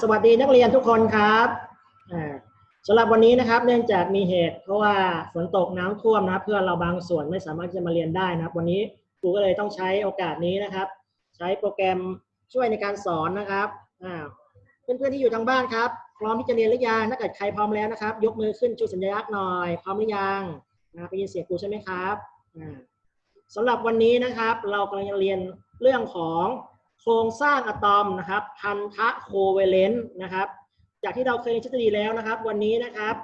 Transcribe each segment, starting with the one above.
สวัสดีนักเรียนทุกคนครับสำหรับวันนี้นะครับ เนื่องจากมีเหตุ เพราะว่าฝนตกน้ำท่วมนะครับเพื่อนเราบางส่วนไม่สามารถจะมาเรียนได้นะครับ วันนี้ครูก็เลยต้องใช้โอกาสนี้นะครับ ใช้โปรแกรมช่วยในการสอนนะครับเพื่อนๆที่อยู่ทางบ้านครับ พร้อมที่จะเรียนหรือยังถ้าเกิดใครพร้อมแล้วนะครับ ยกมือขึ้นชูสัญลักษณ์หน่อย พร้อมหรือยังนะไปยินเสียงครูใช่ไหมครับอ่าสำหรับวันนี้นะครับ เรากำลังจะเรียนเรื่องของ โครงสร้างอะตอมนะครับพันธะโคเวเลนต์นะครับจากที่เราเคยเรียนทฤษฎีแล้วนะครับ วันนี้นะครับ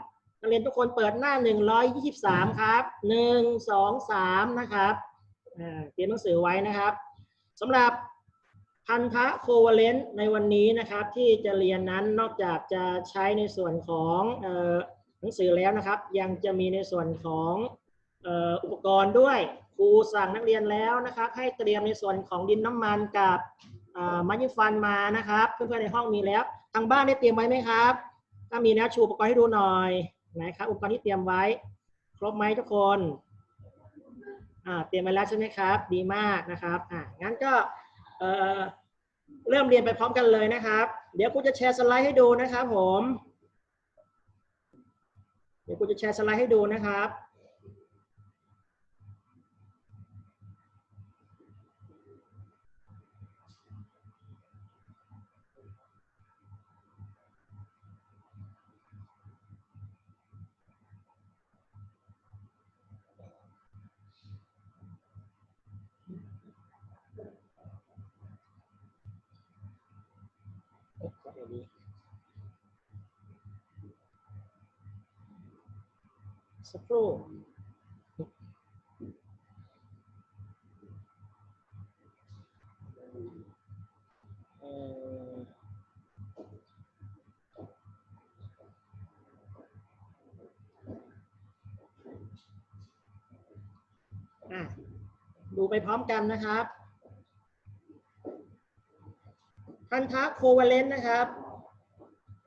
นักเรียนทุกคนเปิดหน้า 123 ครับ 1 2 3 นะครับอ่าเตรียมหนังสือไว้นะครับสำหรับพันธะโคเวเลนต์ในวันนี้นะครับที่จะเรียนนั้นนอกจากจะใช้ในส่วนของหนังสือแล้วนะครับ ยังจะมีในส่วนของอุปกรณ์ด้วย ครูสั่งนักเรียนแล้วนะครับ ให้เตรียมในส่วนของดินน้ำมันกับอ่าไม้ยิ้มฟันมานะครับ เพื่อนๆในห้องมีแล้ว ทางบ้านได้เตรียมไว้ไหมครับ ถ้ามีนะชูอุปกรณ์ให้ดูหน่อยไหนครับอุปกรณ์ที่เตรียมไว้ ครบไหมทุกคนเตรียมไว้แล้วใช่ไหมครับ ดีมากนะครับอ่างั้นก็เอ่อเริ่มเรียนไปพร้อมกันเลยนะครับ เดี๋ยวกูจะแชร์สไลด์ให้ดูนะครับผม เดี๋ยวกูจะแชร์สไลด์ให้ดูนะครับ สักครู่ดูไปพร้อมกันนะครับพันธะโคเวเลนต์นะครับ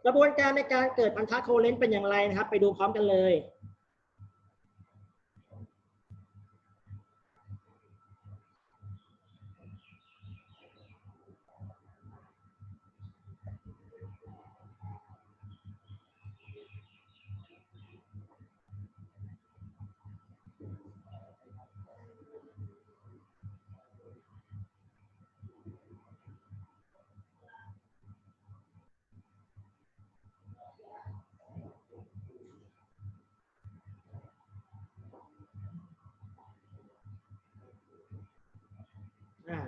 กระบวนการในการเกิดพันธะโคเวเลนต์เป็นอย่างไรนะครับ ไปดูพร้อมกันเลย อ่า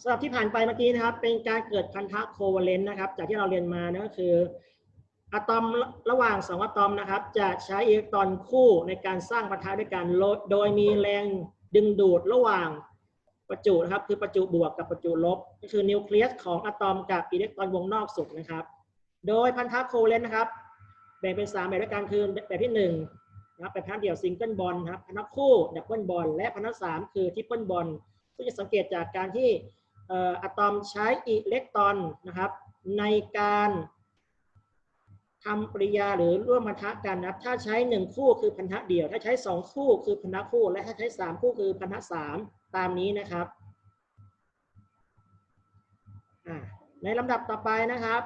สำหรับที่ผ่านไปเมื่อกี้นะครับ เป็นการเกิดพันธะโคเวเลนต์นะครับ จากที่เราเรียนมานะก็คืออะตอมระหว่างสองอะตอมนะครับ จะใช้อิเล็กตรอนคู่ในการสร้างพันธะด้วยกันโดยมีแรงดึงดูดระหว่างประจุนะครับ คือประจุบวกกับประจุลบ ก็คือนิวเคลียสของอะตอมกับอิเล็กตรอนวงนอกสุดนะครับ โดยพันธะโคเวเลนต์นะครับแบ่งเป็นสามแบบด้วยกันคือแบบที่หนึ่งนะครับเป็นพันธะเดี่ยวซิงเกิลบอลครับพันธะคู่ดับเบิลบอลและพันธะสามคือทริปเปิลบอลก็จะสังเกตจากการที่ อะตอมใช้อิเล็กตรอนนะครับ ในการทำปริยาหรือร่วมพันธะกันนะครับ ถ้าใช้หนึ่งคู่คือพันธะเดี่ยว ถ้าใช้สองคู่คือพันธะคู่ และถ้าใช้สามคู่คือพันธะสามตามนี้นะครับในลำดับต่อไปนะครับ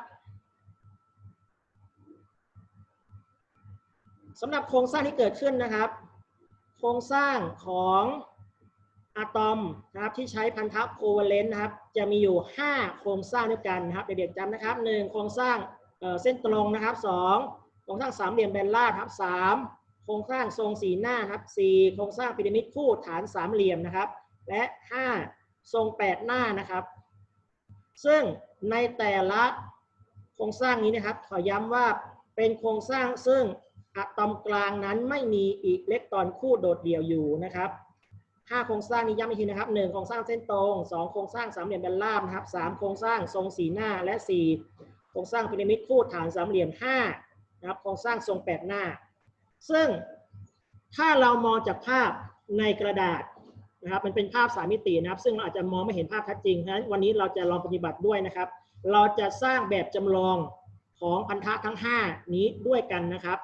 สำหรับโครงสร้างที่เกิดขึ้นนะครับ โครงสร้างของ อะตอมนะครับที่ใช้พันธะโคเวเลนต์นะครับ จะมีอยู่ 5 โครงสร้างด้วยกันนะครับเด็กๆจำนะครับ 1 โครงสร้างเเส้นตรงนะครับ 2 โครงสร้างสามเหลี่ยมแบนลาดครับ3โครงสร้างทรงสีหน้าครับ 4 โครงสร้างพีระมิดคู่ฐานสามเหลี่ยมนะครับ และ 5 ทรง 8 หน้านะครับ ซึ่งในแต่ละโครงสร้างนี้นะครับ ขอย้ำว่าเป็นโครงสร้างซึ่งอะตอมกลางนั้นไม่มีอิเล็กตรอนคู่โดดเดี่ยวอยู่นะครับ ห้าโครงสร้างนี้ย้ำอีกทีนะครับหนึ่งโครงสร้างเส้นตรงสองโครงสร้างสามเหลี่ยมแบนราบนะครับสามโครงสร้างทรงสีหน้าและสี่โครงสร้างพีระมิดคู่ฐานสามเหลี่ยมห้านะครับ โครงสร้างทรงแปดหน้า ซึ่งถ้าเรามองจากภาพในกระดาษนะครับมันเป็นภาพสามมิตินะครับ ซึ่งเราอาจจะมองไม่เห็นภาพชัดจริงฉะนั้นวันนี้เราจะลองปฏิบัติด้วยนะครับ เราจะสร้างแบบจำลองของพันธะทั้ง 5 นี้ด้วยกันนะครับ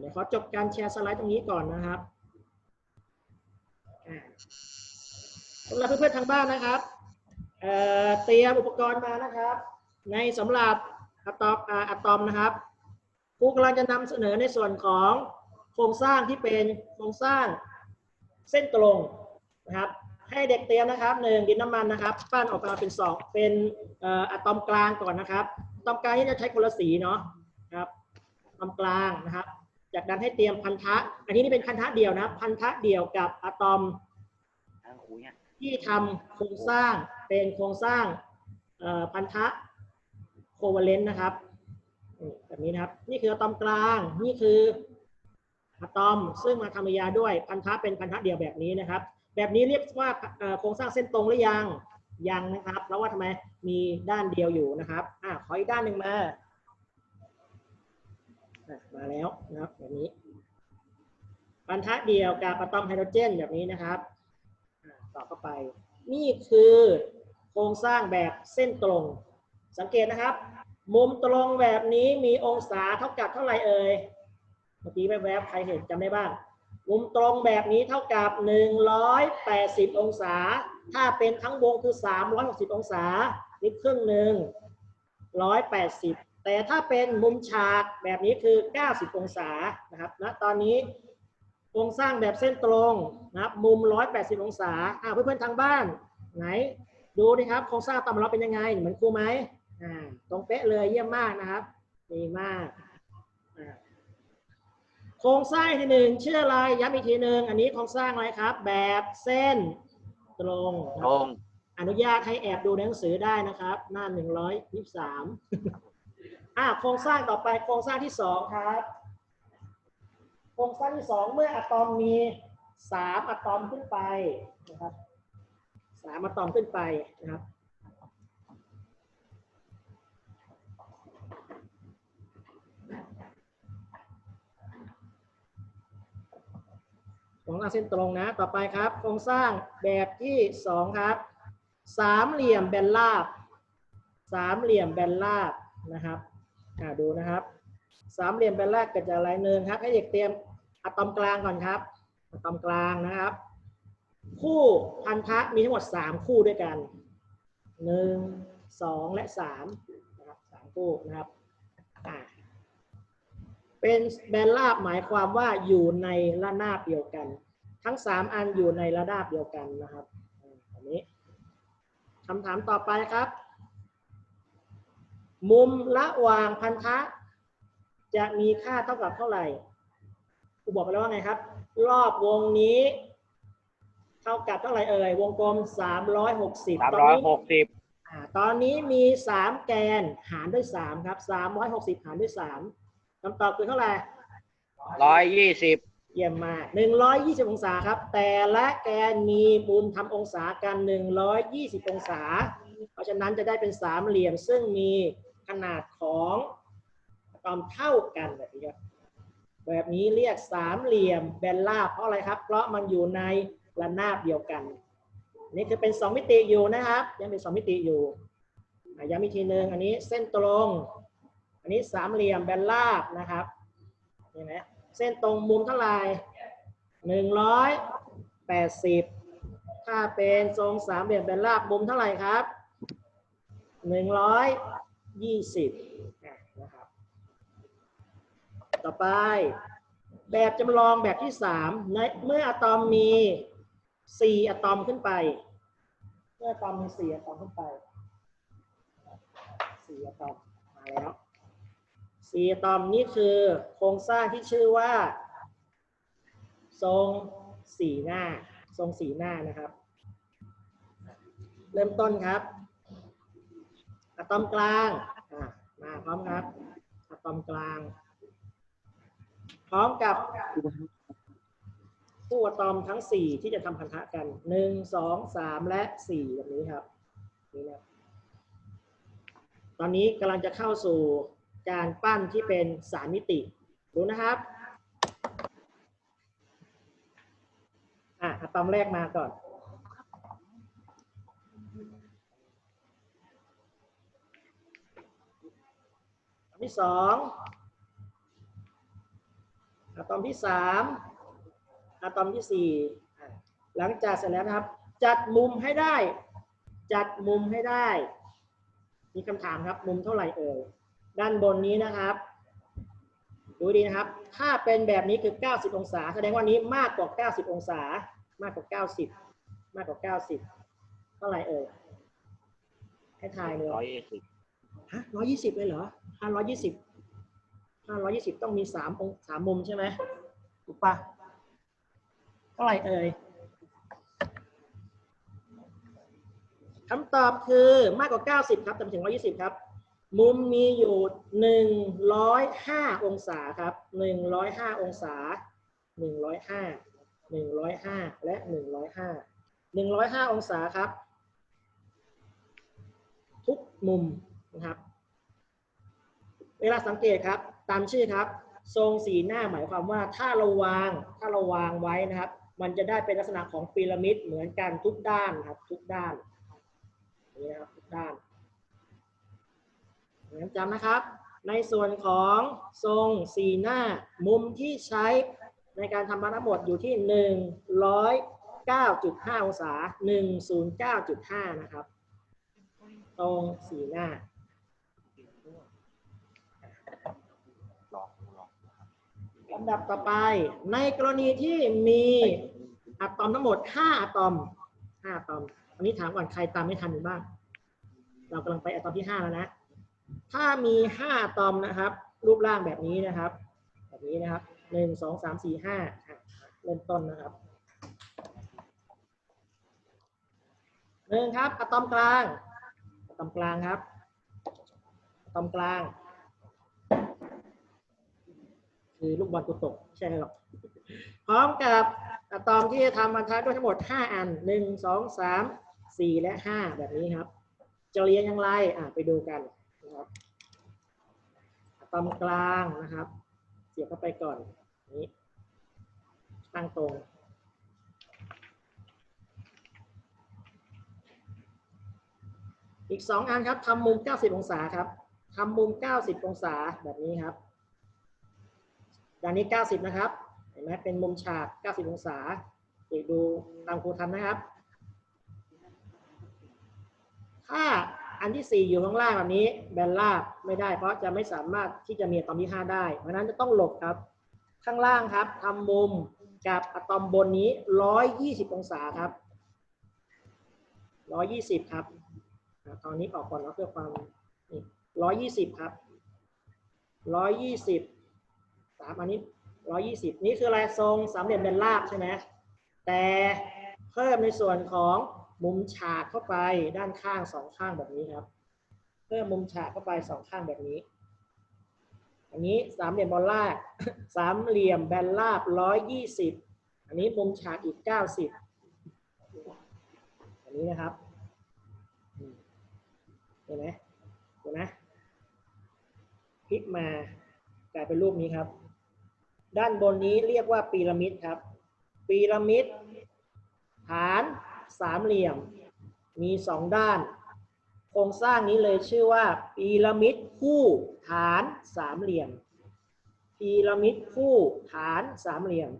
เดี๋ยวขอจบการแชร์สไลด์ตรงนี้ก่อนนะครับสำหรับเพื่อนๆทางบ้านนะครับเเตรียมอุปกรณ์มานะครับ ในสำหรับอะตอมอะตอมนะครับครูกำลังจะนำเสนอในส่วนของโครงสร้างที่เป็นโครงสร้างเส้นตรงนะครับ ให้เด็กเตรียมนะครับหนึ่งดินน้ำมันนะครับ ปั้นออกมาเป็นสองเป็นอะตอมกลางก่อนนะครับอะตอมกลางที่จะใช้คนละสีเนาะครับอะตอมกลางนะครับ จากนั้นให้เตรียมพันธะ อันนี้นี่เป็นพันธะเดียวนะ พันธะเดียวกับอะตอมที่ทำโครงสร้างเป็นโครงสร้างพันธะโคเวเลนต์นะครับแบบนี้นะครับ นี่คืออะตอมกลาง นี่คืออะตอม ซึ่งมาทำปฏิกิริยาด้วยพันธะเป็นพันธะเดียวแบบนี้นะครับ แบบนี้เรียกว่าโครงสร้างเส้นตรงหรือยังยังนะครับเพราะว่าทำไมมีด้านเดียวอยู่นะครับอะขออีกด้านหนึ่งมา มาแล้วนะครับแบบนี้พันธะเดียวกับอะตอมไฮโดรเจนแบบนี้นะครับต่อเข้าไป นี่คือโครงสร้างแบบเส้นตรง สังเกตนะครับ มุมตรงแบบนี้มีองศาเท่ากับเท่าไหร่เอ่ยเมื่อกี้แวบๆใครเห็นจำได้บ้าง มุมตรงแบบนี้เท่ากับ 180 องศา ถ้าเป็นทั้งวงคือ 360 องศานี่ครึ่งหนึ่ง180 แต่ถ้าเป็นมุมฉากแบบนี้คือ 90 องศานะครับณตอนนี้โครงสร้างแบบเส้นตรงนะครับ มุม 180 องศาอ่าเพื่อนๆทางบ้าน ไหน ดูดิครับโครงสร้างตามเราเป็นยังไง เหมือนครูไหมอ่าตรงเป๊ะเลยเยี่ยมมากนะครับดีมากอ่าโครงสร้างอีกทีหนึ่งชื่ออะไรย้ำอีกทีหนึ่งอันนี้โครงสร้างอะไรครับ แบบเส้นตรงนะตรง อนุญาตให้แอบดูในหนังสือได้นะครับ หน้า 123 อ่าโครงสร้างต่อไปโครงสร้างที่สองครับ โครงสร้างที่สองเมื่ออะตอมมีสามอะตอมขึ้นไปนะครับสามอะตอมขึ้นไปนะครับโครงสร้างเส้นตรงนะ ต่อไปครับ โครงสร้างแบบที่สองครับ สามเหลี่ยมแบนราบ สามเหลี่ยมแบนราบนะครับ อ่าดูนะครับสามเหลี่ยมแบนราบเกิดจากอะไรหนึ่งครับ ให้เด็กเตรียมอะตอมกลางก่อนครับอะตอมกลางนะครับ คู่พันธะมีทั้งหมดสามคู่ด้วยกันหนึ่งสองและสามนะครับสามคู่นะครับอ่าเป็นแบนราบหมายความว่าอยู่ในระนาบเดียวกัน ทั้งสามอันอยู่ในระนาบเดียวกันนะครับอันนี้คำถามต่อไปครับ มุมระหว่างพันธะ จะมีค่าเท่ากับเท่าไหร่ครูบอกไปแล้วว่าไงครับ รอบวงนี้ เท่ากับเท่าไหร่เอ่ย วงกลม 360 สามตอนร้อยนี้หกสิบอ่าตอนนี้มี 3 แกนหารด้วย 3 ครับ 360 หารด้วย 3คำตอบคือเท่าไหร่ ร้อยยี่สิบเยี่ยมมาก 120 องศาครับ แต่ละแกนมีมุมทำองศากัน 120 องศา เพราะฉะนั้นจะได้เป็นสามเหลี่ยมซึ่งมี ขนาดของอะตอมเท่ากันแบบนี้แบบนี้เรียกสามเหลี่ยมแบนราบเพราะอะไรครับ เพราะมันอยู่ในระนาบเดียวกัน นี่คือเป็นสองมิติอยู่นะครับ ยังเป็นสองมิติอยู่อะย้ำอีกทีหนึ่งอันนี้เส้นตรง อันนี้สามเหลี่ยมแบนราบนะครับเห็นไหมเส้นตรงมุมเท่าไหร่หนึ่งร้อยแปดสิบถ้าเป็นทรงสามเหลี่ยมแบนราบมุมเท่าไหร่ครับหนึ่งร้อย ยี่สิบนะครับต่อไป แบบจำลองแบบที่สามในเมื่ออะตอมมีสี่อะตอมขึ้นไป เมื่ออะตอมมีสี่อะตอมขึ้นไปสี่อะตอมมาแล้วสี่อะตอมนี่คือโครงสร้างที่ชื่อว่า ทรงสี่หน้า ทรงสี่หน้านะครับ เริ่มต้นครับ อะตอมกลางมาพร้อมครับอะตอมกลาง พร้อมกับคู่อะตอมทั้ง 4 ที่จะทำพันธะกัน 1 2 3 และ 4 แบบนี้ครับนี่นะตอนนี้กำลังจะเข้าสู่การปั้นที่เป็นสามมิติดูนะครับอะอะตอมแรกมาก่อน อัน ที่สองอะตอมที่สามอะตอมที่สี่อะหลังจากเสร็จแล้วนะครับ จัดมุมให้ได้ จัดมุมให้ได้ มีคำถามครับ มุมเท่าไหร่เอ่ยด้านบนนี้นะครับ ดูดีนะครับ ถ้าเป็นแบบนี้คือ 90 องศา แสดงว่านี้มากกว่า 90 องศา มากกว่า 90 มากกว่า 90 เท่าไหร่เอ่ยให้ทายเลยร้อยยี่สิบฮะร้อยยี่สิบเลยเหรอ ห้าร้อยยี่สิบห้าร้อยยี่สิบต้องมีสามองสามมุมใช่ไหมถูกปะเท่าไหร่เอ่ยคำตอบคือมากกว่า 90 ครับแต่ไม่ถึง 120 ครับ มุมมีอยู่ 105 องศาครับ 105 องศา 105 105 และ 105 105 องศาครับ ทุกมุมนะครับ เวลาสังเกตครับ ตามชื่อครับ ทรงสีหน้าหมายความว่าถ้าเราวางถ้าเราวางไว้นะครับ มันจะได้เป็นลักษณะของพีระมิดเหมือนกันทุกด้านครับ ทุกด้านนี่นะครับทุกด้านงั้นจำนะครับ ในส่วนของทรงสีหน้ามุมที่ใช้ในการทำมาทั้งหมดอยู่ที่ 109.5 องศา 109.5 นะครับ ตรงสีหน้า ลองลอง ลำดับต่อไป ในกรณีที่มีอะตอมทั้งหมด 5อะตอม5อะตอม อันนี้ถามก่อนใครตามไม่ทันอยู่บ้าง เรากำลังไปอะตอมที่ 5 แล้วนะ ถ้ามี 5อะตอมนะครับ รูปร่างแบบนี้นะครับ แบบนี้นะครับ 1 2 3 4 5 เริ่มต้นนะครับหนึ่งครับอะตอมกลางอะตอมกลางครับอะตอมกลาง คือลูกบอลกูตกใช่ไหมหรอก พร้อมกับอะตอมที่ทำบรรทัดด้วยทั้งหมด 5 อัน 1 2 3 4 และ 5 แบบนี้ครับ จะเรียงอย่างไรอะไปดูกันนะครับอะตอมกลางนะครับ เสียบเข้าไปก่อนนี้ตั้งตรงอีก 2 อันครับทำมุม 90 องศาครับทำมุม 90 องศาแบบนี้ครับ ด้านนี้ 90 นะครับ เห็นไหมเป็นมุมฉาก 90 องศาเด็กดูตามครูทำนะครับ ถ้าอันที่ 4 อยู่ข้างล่างแบบนี้แบนราบไม่ได้ เพราะจะไม่สามารถที่จะมีอะตอมที่ 5 ได้ เพราะนั้นจะต้องหลบครับ ข้างล่างครับทำมุมกับอะตอมบนนี้ 120 องศาครับ 120 ครับอะตอนนี้ออกก่อนแล้วเพื่อความนี่120 ครับ 120 สามอันนี้ร้อยี่สิบนี่คืออะไรทรงสามเหลี่ยมเป็นราบใช่ไหมแต่เพิ่มในส่วนของมุมฉากเข้าไปด้านข้างสองข้างแบบนี้ครับ เพิ่มมุมฉากเข้าไปสองข้างแบบนี้ อันนี้สามเหลี่ยมบอลลาดสามเหลี่ยมแบนราบร้อยยี่สิบอันนี้มุมฉากอีกเก้าสิบอันนี้นะครับอืมเห็นไหมดูนะพลิกมากลายเป็นรูปนี้ครับ ด้านบนนี้เรียกว่าพีระมิดครับพีระมิดฐานสามเหลี่ยม มีสองด้าน โครงสร้างนี้เลยชื่อว่าพีระมิดคู่ฐานสามเหลี่ยมพีระมิดคู่ฐานสามเหลี่ยม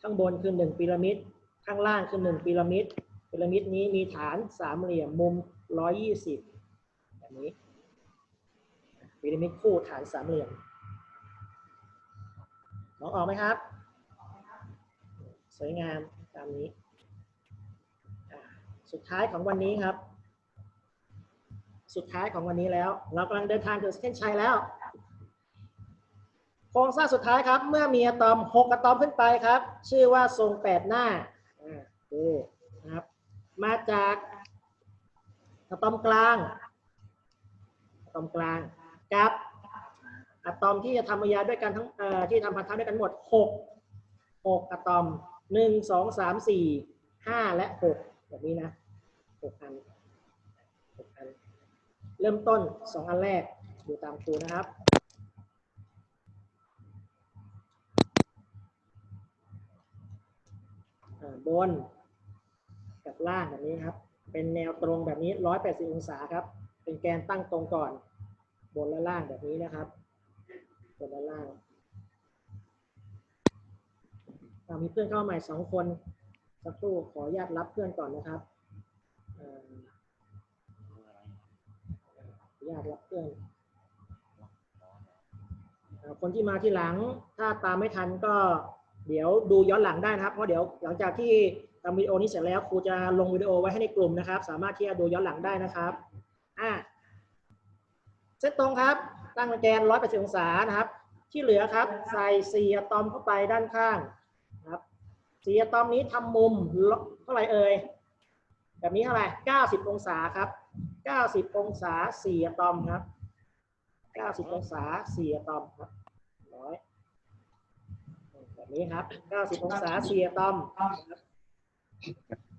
ข้างบนคือหนึ่งพีระมิดข้างล่างคือหนึ่งพีระมิดพีระมิดนี้มีฐานสามเหลี่ยมมุมร้อยยี่สิบแบบนี้พีระมิดคู่ฐานสามเหลี่ยม มองออกไหมครับ สวยงามตามนี้ สุดท้ายของวันนี้ครับ สุดท้ายของวันนี้แล้ว เรากำลังเดินทางถึงเส้นชัยแล้ว โครงสร้างสุดท้ายครับ เมื่อมีอะตอมหกอะตอมขึ้นไปครับ ชื่อว่าทรงแปดหน้าอ่าดูนะครับ มาจากอะตอมกลางอะตอมกลางกับ อะตอมที่จะทำปฏิกิริยาด้วยกันทั้งที่ทำพันธะด้วยกันหมดหกหกอะตอมหนึ่งสองสามสี่ห้าและหกแบบนี้นะหกอันหกอัน เริ่มต้นสองอันแรกดูตามครูนะครับบนกับล่างแบบนี้ครับ เป็นแนวตรงแบบนี้ 180 องศาครับ เป็นแกนตั้งตรงก่อน บนและล่างแบบนี้นะครับ นและล่างมีเพื่อนเข้ามาใหม่สองคน สักครู่ขออนุญาตรับเพื่อนก่อนนะครับอนุญาตรับเพื่อน คนที่มาที่หลังถ้าตามไม่ทันก็เดี๋ยวดูย้อนหลังได้นะครับ เพราะเดี๋ยวหลังจากที่ทำวิดีโอนี้เสร็จแล้วครูจะลงวิดีโอไว้ให้ในกลุ่มนะครับ สามารถที่จะดูย้อนหลังได้นะครับ อ่าเซตตรงครับ ตั้งแกน180องศานะครับ ที่เหลือครับใส่สี่อะตอมเข้าไปด้านข้างนะครับสี่อะตอมนี้ทำมุมเท่าไหร่เอ่ยแบบนี้เท่าไหร่90องศาครับ90องศาสี่อะตอมครับ90องศาสี่อะตอมครับร้อยแบบนี้ครับ90องศาสี่อะตอม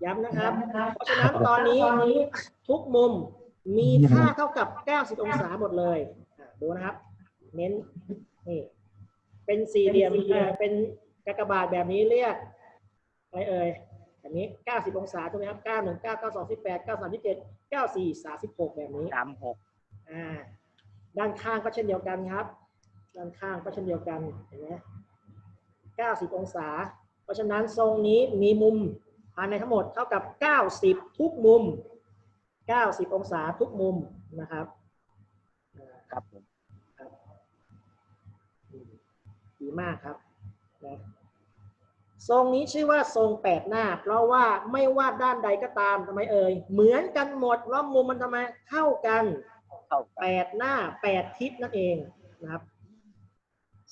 ย้ำนะครับ เพราะฉะนั้นตอนนี้ทุกมุมมีค่าเท่ากับ 90 องศาหมดเลย ดูนะครับ เน้นนี่เป็นสี่เหลี่ยมเอ่อเป็นกากบาทแบบนี้เรียกอะไรเอ่ยแบบนี้ 90 องศาถูกไหมครับ 9 1 9 9 2 18 9 3 7 9 4 36 แบบนี้สามหกอ่า ด้านข้างก็เช่นเดียวกันครับ ด้านข้างก็เช่นเดียวกัน เห็นไหม90 องศา เพราะฉะนั้นทรงนี้มีมุมภายในทั้งหมดเท่ากับ 90 ทุกมุม 90 องศาทุกมุมนะครับอ่า ครับผม ดีมากครับนะทรงนี้ชื่อว่าทรงแปดหน้า เพราะว่าไม่วาดด้านใดก็ตามทำไมเอ่ยเหมือนกันหมดรอบมุมมันทำไมเท่ากันเข้าแปดหน้าแปดทิศนั่นเองนะครับ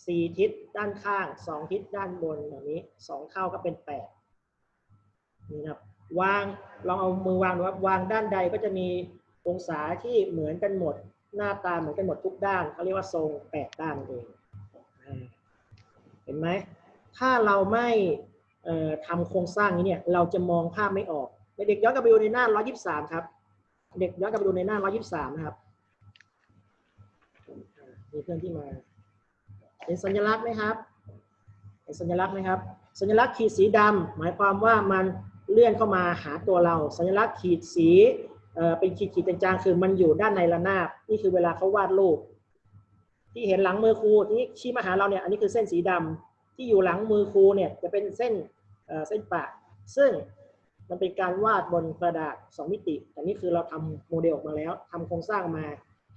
สี่ทิศด้านข้างสองทิศด้านบนแบบนี้สองเท่าก็เป็นแปดนี่นะครับวางลองเอามือวางดูครับวางด้านใดก็จะมีองศาที่เหมือนกันหมด หน้าตาเหมือนกันหมดทุกด้านเขาเรียกว่าทรงแปดด้านนั่นเองอ่า เห็นไหมถ้าเราไม่เอ่อทำโครงสร้างนี้เนี่ยเราจะมองภาพไม่ออก เด็กย้อนกลับไปดูในหน้า 123 ครับ เด็กย้อนกลับไปดูในหน้า 123 นะครับมีเพื่อนที่มาเห็นสัญลักษณ์ไหมครับเห็นสัญลักษณ์ไหมครับ สัญลักษณ์ขีดสีดำหมายความว่ามันเลื่อนเข้ามาหาตัวเรา สัญลักษณ์ขีดสีเอ่อเป็นขีดขีดจางๆคือมันอยู่ด้านในระนาบนี่คือเวลาเขาวาดรูป ที่เห็นหลังมือครูที่ชี้มาหาเราเนี่ยอันนี้คือเส้นสีดำที่อยู่หลังมือครูเนี่ยจะเป็นเส้นเเส้นปะ ซึ่งมันเป็นการวาดบนกระดาษสองมิติแต่นี่คือเราทำโมเดลออกมาแล้วทำโครงสร้างมา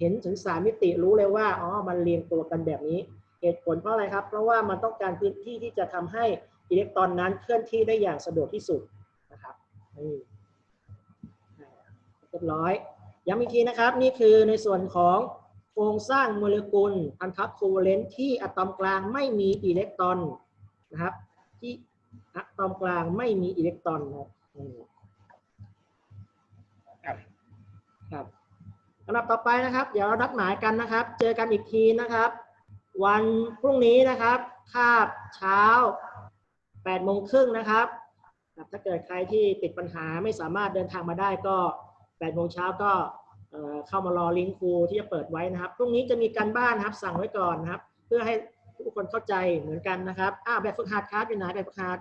เห็นถึงสามมิติรู้เลยว่าอ๋อมันเรียงตัวกันแบบนี้ เหตุผลเพราะอะไรครับ เพราะว่ามันต้องการพื้นที่ที่จะทำให้อิเล็กตรอนนั้นเคลื่อนที่ได้อย่างสะดวกที่สุดนะครับนี่เรียบร้อยย้ำอีกทีนะครับ นี่คือในส่วนของ โครงสร้างโมเลกุลพันธะโคเวเลนต์ที่อะตอมกลางไม่มีอิเล็กตรอนนะครับที่อะตอมกลางไม่มีอิเล็กตรอนนะครับอืมครับลำดับต่อไปนะครับ เดี๋ยวเรานัดหมายกันนะครับ เจอกันอีกทีนะครับ วันพรุ่งนี้นะครับคาบเช้า8โมงครึ่งนะครับครับถ้าเกิดใครที่ติดปัญหาไม่สามารถเดินทางมาได้ก็8โมงเช้าก็ เข้ามารอลิงก์ครูที่จะเปิดไว้นะครับพรุ่งนี้จะมีการบ้านนะครับ สั่งไว้ก่อนนะครับ เพื่อให้ทุกคนเข้าใจเหมือนกันนะครับอ่าแบบฝึกหัดครับอยู่ไหนแบบฝึกหัด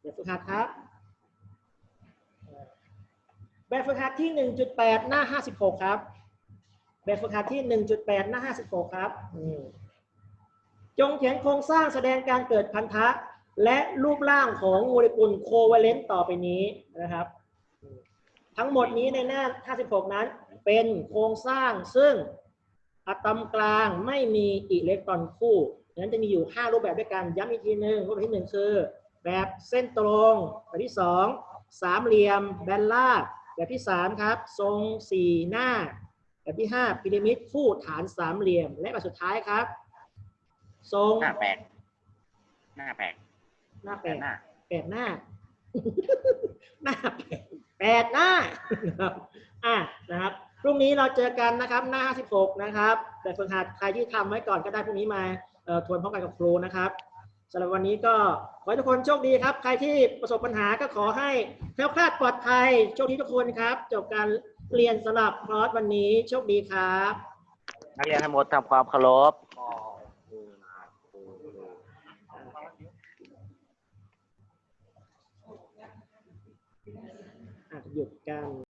แบบฝึกหัดครับ แบบฝึกหัดที่ 1.8 หน้า 56 ครับ แบบฝึกหัดที่ 1.8 หน้า 56 ครับจงเขียนโครงสร้างแสดงการเกิดพันธะ และรูปร่างของโมเลกุลโคเวเลนต์ต่อไปนี้นะครับ ทั้งหมดนี้ในหน้า 56 นั้น เป็นโครงสร้างซึ่งอะตอมกลางไม่มีอิเล็กตรอนคู่ดังนั้นจะมีอยู่ 5 รูปแบบด้วยกัน ย้ำอีกทีหนึ่งรูปแบบที่หนึ่งคือ แบบเส้นตรงแบบที่สองสามเหลี่ยมแบนราบแบบที่สามครับ ทรงสี่หน้า แบบที่ห้าพีระมิดคู่ฐานสามเหลี่ยม และแบบสุดท้ายครับ ทรงหน้าแปลกหน้าแปลกหน้าแปแปลดกหน้าแปดหน้าหน้าแปด แปดหน้านะครับอะนะครับพรุ่งนี้เราเจอกันนะครับหน้า 56 นะครับแต่ฝึกหัดใครที่ทำไว้ก่อนก็ได้พรุ่งนี้มาทวนพร้อมกันกับครูนะครับสำหรับวันนี้ก็ขอให้ทุกคนโชคดีครับ ใครที่ประสบปัญหาก็ขอให้แคล้วคลาดปลอดภัยโชคดีทุกคนครับจบการเรียนสำหรับคอร์สวันนี้โชคดีครับ นักเรียนทั้งหมดทำความเคารพ อะ หยุดกัน